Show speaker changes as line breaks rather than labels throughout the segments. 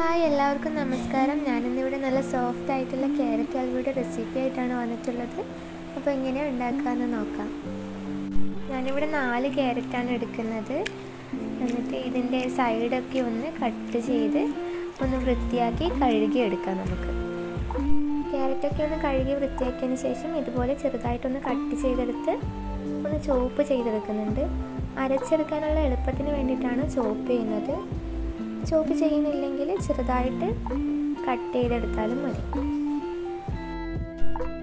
Hi എല്ലാവർക്കും നമസ്കാരം. ഞാനിന്നിവിടെ നല്ല സോഫ്റ്റ് ആയിട്ടുള്ള ക്യാരറ്റ് ഹൽവയുടെ റെസിപ്പി ആയിട്ടാണ് വന്നിട്ടുള്ളത്. അപ്പോൾ എങ്ങനെയാണ് ഉണ്ടാക്കാമെന്ന് നോക്കാം. ഞാനിവിടെ നാല് ക്യാരറ്റാണ് എടുക്കുന്നത്. എന്നിട്ട് ഇതിന്റെ സൈഡൊക്കെ ഒന്ന് കട്ട് ചെയ്ത് ഒന്ന് വൃത്തിയാക്കി കഴുകി എടുക്കാം നമുക്ക് ക്യാരറ്റൊക്കെ ഒന്ന് കഴുകി വൃത്തിയാക്കിയതിന് ശേഷം ഇതുപോലെ ചെറുതായിട്ടൊന്ന് കട്ട് ചെയ്തെടുത്ത് ഒന്ന് ചോപ്പ് ചെയ്തെടുക്കുന്നുണ്ട്. അരച്ചെടുക്കാനുള്ള എളുപ്പത്തിന് വേണ്ടിയിട്ടാണ് ചോപ്പ് ചെയ്യുന്നത്. ചോപ്പ് ചെയ്യുന്നില്ലെങ്കിൽ ചെറുതായിട്ട് കട്ട് ചെയ്തെടുത്താലും മതി.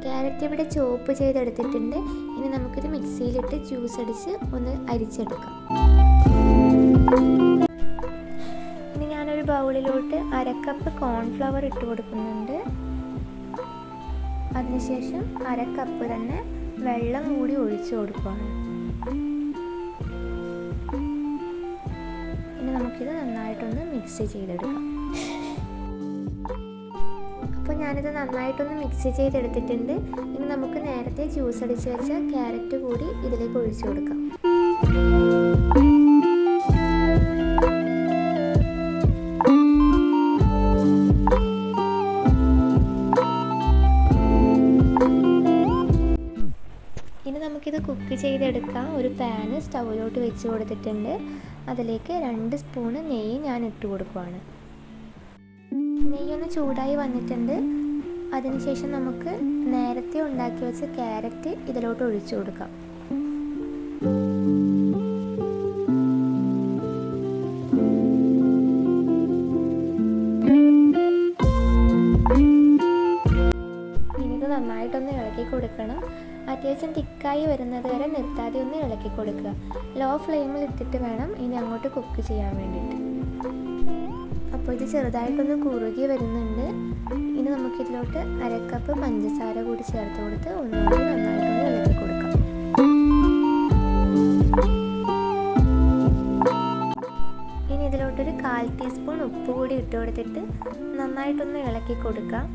ക്യാരറ്റ് ഇവിടെ ചോപ്പ് ചെയ്തെടുത്തിട്ടുണ്ട്. ഇനി നമുക്കിത് മിക്സിയിലിട്ട് ജ്യൂസ് അടിച്ച് ഒന്ന് അരിച്ചെടുക്കാം. ഇനി ഞാനൊരു ബൗളിലോട്ട് അരക്കപ്പ് കോൺഫ്ലവർ ഇട്ട് കൊടുക്കുന്നുണ്ട്. അതിനുശേഷം അരക്കപ്പ് തന്നെ വെള്ളം കൂടി ഒഴിച്ചു കൊടുക്കുകയാണ് നമുക്കിത് നന്നായിട്ടൊന്ന് മിക്സ് ചെയ്തെടുക്കാം. അപ്പോൾ ഞാനിത് നന്നായിട്ടൊന്ന് മിക്സ് ചെയ്തെടുത്തിട്ടുണ്ട്. ഇനി നമുക്ക് നേരത്തെ ജ്യൂസ് അടിച്ച് വെച്ച ക്യാരറ്റ് കൂടി ഇതിലേക്ക് ഒഴിച്ചു കൊടുക്കാം. ഇനി നമുക്കിത് കുക്ക് ചെയ്തെടുക്കാം. ഒരു പാന് സ്റ്റൗവിലോട്ട് വെച്ച് കൊടുത്തിട്ടുണ്ട്. അതിലേക്ക് രണ്ട് സ്പൂണ് നെയ്യ് ഞാൻ ഇട്ട് കൊടുക്കുവാണ്. നെയ്യൊന്ന് ചൂടായി വന്നിട്ടുണ്ട്. അതിനുശേഷം നമുക്ക് നേരത്തെ ഉണ്ടാക്കി വെച്ച ക്യാരറ്റ് ഇതിലോട്ട് ഒഴിച്ചു കൊടുക്കാം. ഇനിത് നന്നായിട്ടൊന്ന് ഇളക്കി കൊടുക്കണം. അത്യാവശ്യം തിക്കായി വരുന്നത് വരെ നിർത്താതെ ഒന്ന് ഇളക്കി കൊടുക്കുക. ലോ ഫ്ലെയിമിൽ ഇട്ടിട്ട് വേണം ഇനി അങ്ങോട്ട് കുക്ക് ചെയ്യാൻ വേണ്ടിയിട്ട്. അപ്പോൾ ഇത് ചെറുതായിട്ടൊന്ന് കുറുകി വരുന്നുണ്ട്. ഇനി നമുക്കിതിലോട്ട് അരക്കപ്പ് പഞ്ചസാര കൂടി ചേർത്ത് കൊടുത്ത് ഒന്നുകൂടി നന്നായിട്ടൊന്ന് ഇളക്കി കൊടുക്കാം. ഇനി ഇതിലോട്ടൊരു കാൽ ടീസ്പൂൺ ഉപ്പ് കൂടി ഇട്ട് കൊടുത്തിട്ട് നന്നായിട്ടൊന്ന് ഇളക്കി കൊടുക്കാം.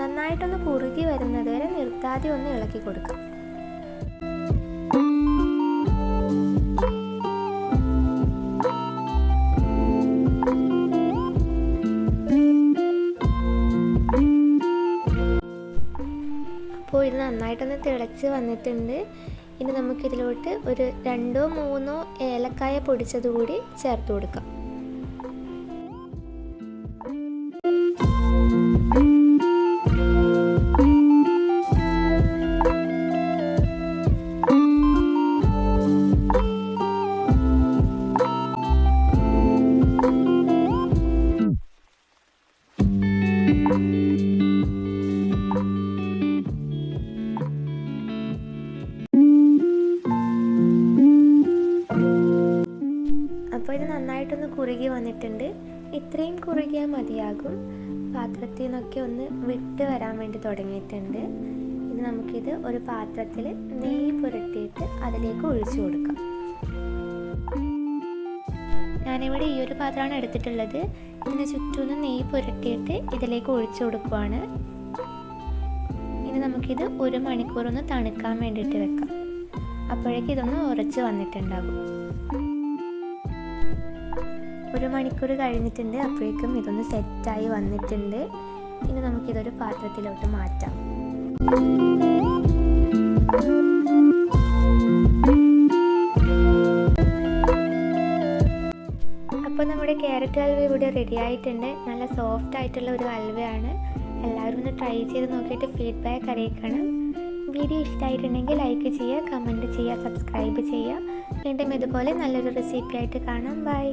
നന്നായിട്ടൊന്ന് കുറുകി വരുന്നത് വരെ നിർത്താതെ ഒന്ന് ഇളക്കി കൊടുക്കാം. അപ്പോൾ ഇത് നന്നായിട്ടൊന്ന് തിളച്ച് വന്നിട്ടുണ്ട്. ഇനി നമുക്കിതിലോട്ട് ഒരു രണ്ടോ മൂന്നോ ഏലക്കായ പൊടിച്ചത് കൂടി ചേർത്ത് കൊടുക്കാം. അപ്പോൾ ഇത് നന്നായിട്ടൊന്ന് കുറുകി വന്നിട്ടുണ്ട്. ഇത്രയും കുറുകിയാൽ മതിയാകും. പാത്രത്തിൽ നിന്നൊക്കെ ഒന്ന് വിട്ട് വരാൻ വേണ്ടി തുടങ്ങിയിട്ടുണ്ട്. ഇനി നമുക്കിത് ഒരു പാത്രത്തിൽ നെയ്യ് പുരട്ടിയിട്ട് അതിലേക്ക് ഒഴിച്ചു കൊടുക്കാം. ഞാനിവിടെ ഈ ഒരു പാത്രമാണ് എടുത്തിട്ടുള്ളത്. ഇതിന് ചുറ്റും നെയ്യ് പുരട്ടിയിട്ട് ഇതിലേക്ക് ഒഴിച്ചു കൊടുക്കുവാണ്. ഇനി നമുക്കിത് ഒരു മണിക്കൂർ ഒന്ന് തണുക്കാൻ വേണ്ടിയിട്ട് വെക്കാം. അപ്പോഴേക്കും ഇതൊന്ന് ഉറച്ച് വന്നിട്ടുണ്ടാകും. ഒരു മണിക്കൂർ കഴിഞ്ഞിട്ടുണ്ട്. അപ്പോഴേക്കും ഇതൊന്ന് സെറ്റായി വന്നിട്ടുണ്ട്. ഇനി നമുക്കിതൊരു പാത്രത്തിലോട്ട് മാറ്റാം. അപ്പോൾ നമ്മുടെ ക്യാരറ്റ് ഹൽവ ഇവിടെ റെഡി ആയിട്ടുണ്ട്. നല്ല സോഫ്റ്റ് ആയിട്ടുള്ള ഒരു അൽവയാണ് എല്ലാവരും ഒന്ന് ട്രൈ ചെയ്ത് നോക്കിയിട്ട് ഫീഡ്ബാക്ക് അറിയിക്കണം. വീഡിയോ ഇഷ്ടമായിട്ടുണ്ടെങ്കിൽ ലൈക്ക് ചെയ്യുക കമന്റ് ചെയ്യുക സബ്സ്ക്രൈബ് ചെയ്യുക. വീണ്ടും ഇതുപോലെ നല്ലൊരു റെസിപ്പി ആയിട്ട് കാണാം. ബൈ